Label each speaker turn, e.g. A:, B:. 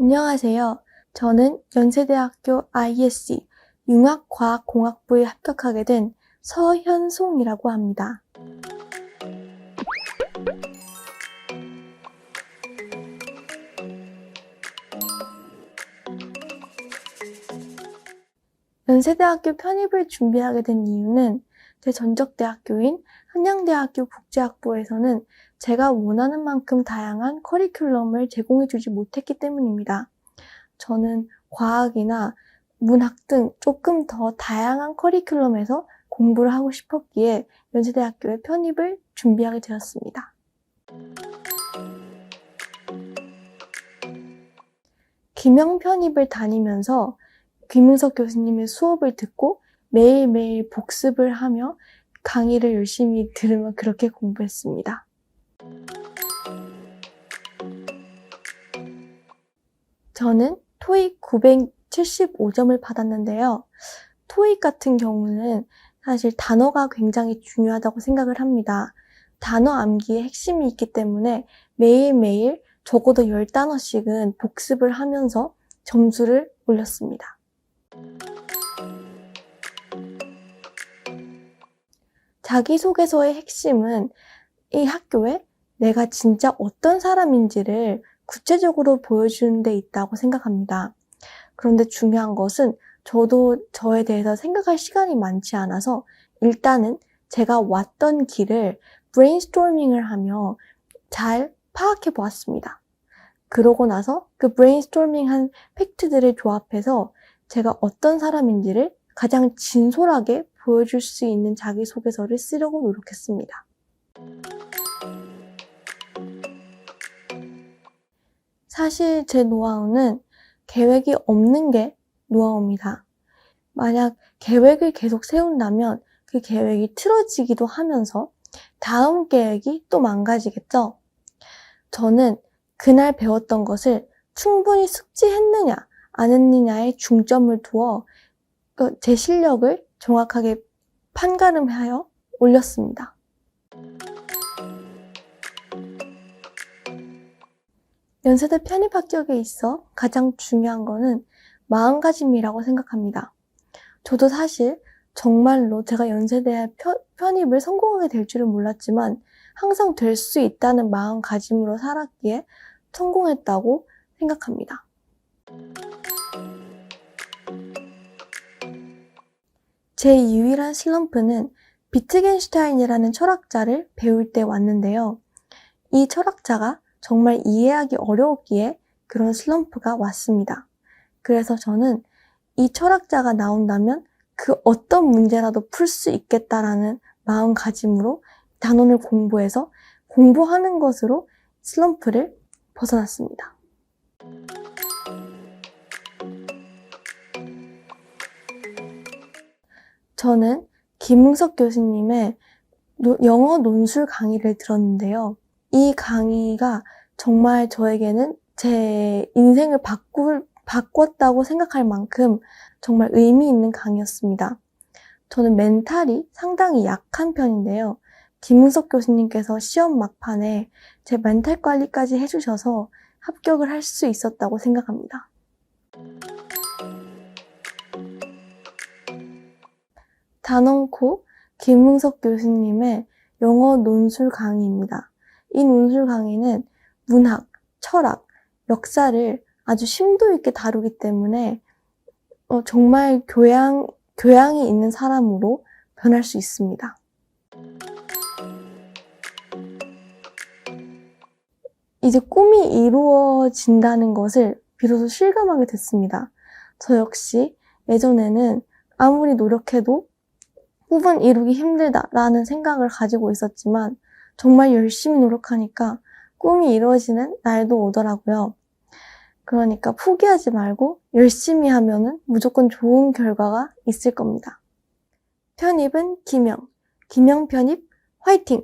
A: 안녕하세요. 저는 연세대학교 ISC 융합과학공학부에 합격하게 된 서현송이라고 합니다. 연세대학교 편입을 준비하게 된 이유는 제 전적 대학교인 한양대학교 국제학부에서는 제가 원하는 만큼 다양한 커리큘럼을 제공해주지 못했기 때문입니다. 저는 과학이나 문학 등 조금 더 다양한 커리큘럼에서 공부를 하고 싶었기에 연세대학교에 편입을 준비하게 되었습니다. 김영 편입을 다니면서 김은석 교수님의 수업을 듣고 매일매일 복습을 하며 강의를 열심히 들으며 그렇게 공부했습니다. 저는 토익 975점을 받았는데요. 토익 같은 경우는 사실 단어가 굉장히 중요하다고 생각을 합니다. 단어 암기의 핵심이 있기 때문에 매일매일 적어도 10단어씩은 복습을 하면서 점수를 올렸습니다. 자기소개서의 핵심은 이 학교에 내가 진짜 어떤 사람인지를 구체적으로 보여주는 데 있다고 생각합니다. 그런데 중요한 것은 저도 저에 대해서 생각할 시간이 많지 않아서 일단은 제가 왔던 길을 브레인스토밍을 하며 잘 파악해 보았습니다. 그러고 나서 그 브레인스토밍한 팩트들을 조합해서 제가 어떤 사람인지를 가장 진솔하게 보여줄 수 있는 자기소개서를 쓰려고 노력했습니다. 사실 제 노하우는 계획이 없는 게 노하우입니다. 만약 계획을 계속 세운다면 그 계획이 틀어지기도 하면서 다음 계획이 또 망가지겠죠? 저는 그날 배웠던 것을 충분히 숙지했느냐, 안 했느냐에 중점을 두어 그제 실력을 정확하게 판가름하여 올렸습니다. 연세대 편입 합격에 있어 가장 중요한 거는 마음가짐이라고 생각합니다. 저도 사실 정말로 제가 연세대에 편입을 성공하게 될 줄은 몰랐지만 항상 될 수 있다는 마음가짐으로 살았기에 성공했다고 생각합니다. 제 유일한 슬럼프는 비트겐슈타인이라는 철학자를 배울 때 왔는데요. 이 철학자가 정말 이해하기 어려웠기에 그런 슬럼프가 왔습니다. 그래서 저는 이 철학자가 나온다면 그 어떤 문제라도 풀 수 있겠다라는 마음가짐으로 단원을 공부해서 공부하는 것으로 슬럼프를 벗어났습니다. 저는 김웅석 교수님의 영어 논술 강의를 들었는데요. 이 강의가 정말 저에게는 제 인생을 바꿀, 바꿨다고 생각할 만큼 정말 의미 있는 강의였습니다. 저는 멘탈이 상당히 약한 편인데요. 김은석 교수님께서 시험 막판에 제 멘탈 관리까지 해주셔서 합격을 할 수 있었다고 생각합니다. 단원코 김은석 교수님의 영어 논술 강의입니다. 이 논술 강의는 문학, 철학, 역사를 아주 심도 있게 다루기 때문에 어, 정말 교양, 교양이 있는 사람으로 변할 수 있습니다. 이제 꿈이 이루어진다는 것을 비로소 실감하게 됐습니다. 저 역시 예전에는 아무리 노력해도 꿈은 이루기 힘들다라는 생각을 가지고 있었지만 정말 열심히 노력하니까 꿈이 이루어지는 날도 오더라고요. 그러니까 포기하지 말고 열심히 하면은 무조건 좋은 결과가 있을 겁니다. 편입은 김영. 김영 편입 화이팅!